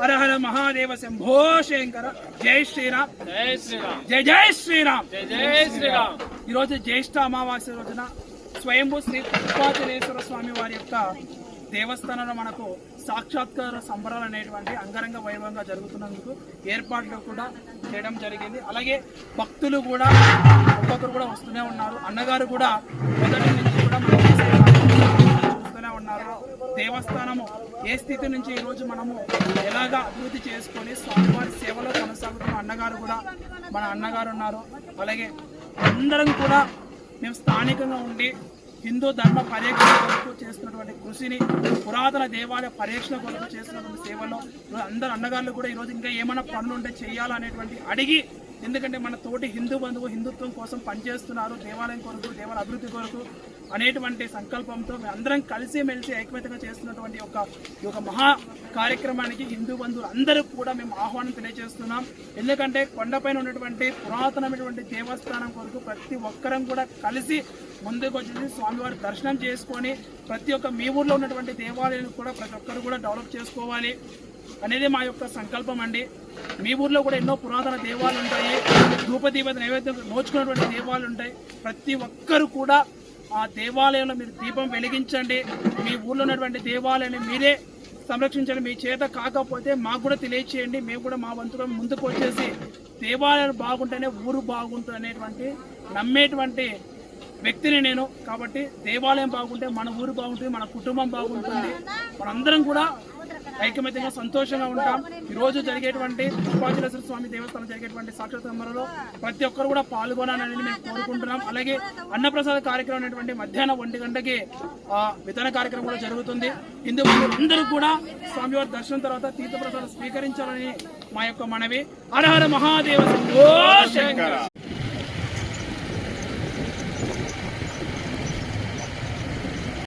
హర హర మహాదేవ శంభో శంకర జై శ్రీరామ్. జై శ్రీరామ్. జై జై శ్రీరామ్. జై జై శ్రీరామ్. ఈరోజు జ్యేష్ఠ అమావాస్య రోజున స్వయంభూ శ్రీ పుష్పాచలేశ్వర స్వామి వారి యొక్క దేవస్థానంలో మనకు సాక్షాత్కార సంబరాలు అనేటువంటి అంగరంగ వైభవంగా జరుగుతున్నందుకు ఏర్పాట్లు కూడా చేయడం జరిగింది. అలాగే భక్తులు కూడా ఒక్కొక్కరు కూడా వస్తూనే ఉన్నారు. అన్నగారు కూడా మొదటి నుంచి కూడా చూస్తూనే ఉన్నారు. దేవస్థానము ఏ స్థితి నుంచి ఈరోజు మనము ఎలాగా అభివృద్ధి చేసుకొని స్వామివారి సేవలో కొనసాగుతున్న అన్నగారు కూడా మన అన్నగారు ఉన్నారు. అలాగే అందరం కూడా మేము స్థానికంగా ఉండి హిందూ ధర్మ పర్యక్షణ కొరకు చేస్తున్నటువంటి కృషిని పురాతన దేవాలయ పరిరక్షణ కొరకు చేస్తున్నటువంటి సేవలో అందరు అన్నగారులు కూడా ఈరోజు ఇంకా ఏమైనా పనులు ఉంటే చేయాలనేటువంటి అడిగి ఎందుకంటే మన తోటి హిందూ బంధువు హిందుత్వం కోసం పనిచేస్తున్నారు. దేవాలయం కొరకు దేవాలయ అభివృద్ధి కొరకు అనేటువంటి సంకల్పంతో మేము అందరం కలిసి మెలిసి ఐక్యమత్యంగా చేస్తున్నటువంటి ఒక ఈ మహా కార్యక్రమానికి హిందూ బంధువులు అందరూ కూడా మేము ఆహ్వానం తెలియజేస్తున్నాం. ఎందుకంటే కొండపైన ఉన్నటువంటి పురాతనమైనటువంటి దేవస్థానం కొరకు ప్రతి ఒక్కరం కూడా కలిసి ముందుకు వచ్చేసి స్వామివారి దర్శనం చేసుకొని ప్రతి ఒక్క మీ ఊర్లో ఉన్నటువంటి దేవాలయాలను కూడా ప్రతి ఒక్కరు కూడా డెవలప్ చేసుకోవాలి అనేది మా యొక్క సంకల్పం అండి. మీ ఊర్లో కూడా ఎన్నో పురాతన దేవాలు ఉంటాయి. ధూపదీప నైవేద్యం నోచుకున్నటువంటి దేవాలు ఉంటాయి. ప్రతి ఒక్కరు కూడా ఆ దేవాలయంలో మీరు దీపం వెలిగించండి. మీ ఊర్లో ఉన్నటువంటి దేవాలయాన్ని మీరే సంరక్షించండి. మీ చేత కాకపోతే మాకు కూడా తెలియచేయండి. మేము కూడా మా వంతుగా ముందుకు వచ్చేసి దేవాలయాలు బాగుంటేనే ఊరు బాగుంటుంది అనేటువంటి నమ్మేటువంటి వ్యక్తిని నేను. కాబట్టి దేవాలయం బాగుంటే మన ఊరు బాగుంటుంది మన కుటుంబం బాగుంటుంది. మనందరం కూడా ఐకమత్యంగా సంతోషంగా ఉంటాం. ఈ రోజు జరిగేటువంటి ఉపాధ్యులేశ్వర స్వామి దేవస్థానం జరిగేటువంటి సాక్షాత్ సంబరంలో ప్రతి ఒక్కరు కూడా పాల్గొనాలని మేము కోరుకుంటున్నాం. అలాగే అన్నప్రసాద కార్యక్రమం అనేటువంటి మధ్యాహ్నం ఒంటి గంటకి ఆ, వితరణ కార్యక్రమం కూడా జరుగుతుంది. ఇందుకు అందరూ కూడా స్వామివారి దర్శనం తర్వాత తీర్థప్రసాదం స్వీకరించాలని మా యొక్క మనవి. హర మహాదేవ శంభో